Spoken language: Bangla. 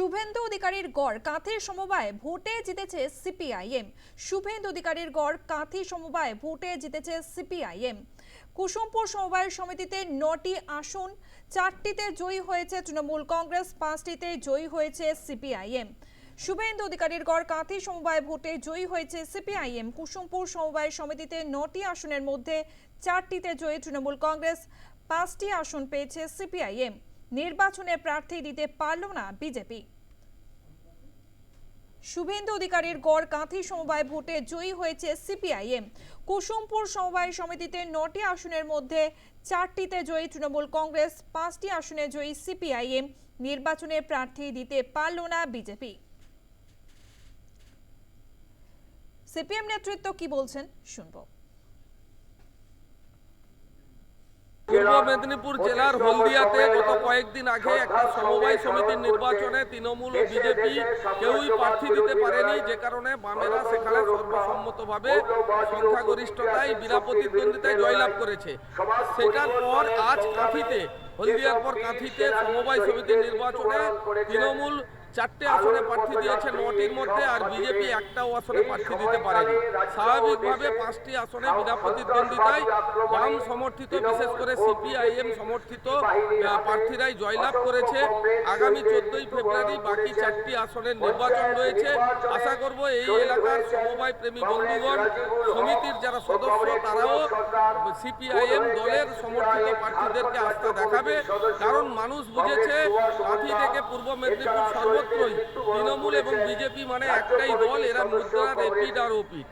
শুভেন্দু অধিকারীর গড় কাঁথির সমবায় ভোটে জিতেছে সিপিআইএম। শুভেন্দু অধিকারীর গড় কাঁথি সমবায় ভোটে জিতেছে সিপিআইএম। কুসুমপুর সমবায় সমিতিতে নটি আসন, চারটিতে জয়ী হয়েছে তৃণমূল কংগ্রেস, পাঁচটিতে জয়ী হয়েছে সিপিআইএম। শুভেন্দু অধিকারীর গড় কাঁথি সমবায় ভোটে জয়ী হয়েছে সিপিআইএম। কুসুমপুর সমবায় সমিতিতে নটি আসনের মধ্যে চারটিতে জয়ী তৃণমূল কংগ্রেস, পাঁচটি আসন পেয়েছে সিপিআইএম। নির্বাচনে প্রার্থী দিতে পারল না বিজেপি। শুভেন্দু অধিকারীর গড় কাঁথি সমবায় ভোটে জয়ী হয়েছে সিপিআইএম। কুসুমপুর সমবায় সমিতিতে নটি আসনের মধ্যে চারটিতে জয়ী তৃণমূল কংগ্রেস, পাঁচটি আসনে জয়ী সিপিআইএম। নির্বাচনে প্রার্থী দিতে পারল না বিজেপি। সিপিএম নেতৃত্ব কি বলছেন? শুনব পূর্ব মেদিনীপুর জেলার হলদিয়াতে গত কয়েকদিন আগে একটা সমবায় সমিতির নির্বাচনে তৃণমূল ও বিজেপি কেউই প্রার্থী দিতে পারেনি, যে কারণে বামেরা সেখানে সর্বসম্মতভাবে সংখ্যাগরিষ্ঠতায়, বিনা প্রতিদ্বন্দ্বিতায় জয়লাভ করেছে। সেটার পর আজ কাঁথিতে, হলদিয়ার পর কাঁথিতে সমবায় সমিতির নির্বাচনে তৃণমূল চারটে আসনে প্রার্থী দিয়েছে, নটির মধ্যে আর বিজেপি একটাও আসনে প্রার্থী দিতে পারেনি। স্বাভাবিকভাবে পাঁচটি আসনে বিনা প্রতিদ্বন্দ্বিতায় বাম সমর্থিত, বিশেষ করে সিপিআইএম সমর্থিত প্রার্থীরাই জয়লাভ করেছে। আগামী চোদ্দই ফেব্রুয়ারি বাকি চারটি আসনের নির্বাচন রয়েছে। আশা করব এই এলাকার সমবায় প্রেমী বন্ধুগণ সমিতির যারা সদস্য, তারাও সিপিআইএম দলের সমর্থিত প্রার্থীদেরকে আস্থা দেখাবে। কারণ মানুষ বুঝেছে কাঁথি থেকে পূর্ব মেদিনীপুর সর্বত্রই তৃণমূল এবং বিজেপি মানে একটাই দল, এরা মুদ্রার এপিড আর ওপিড।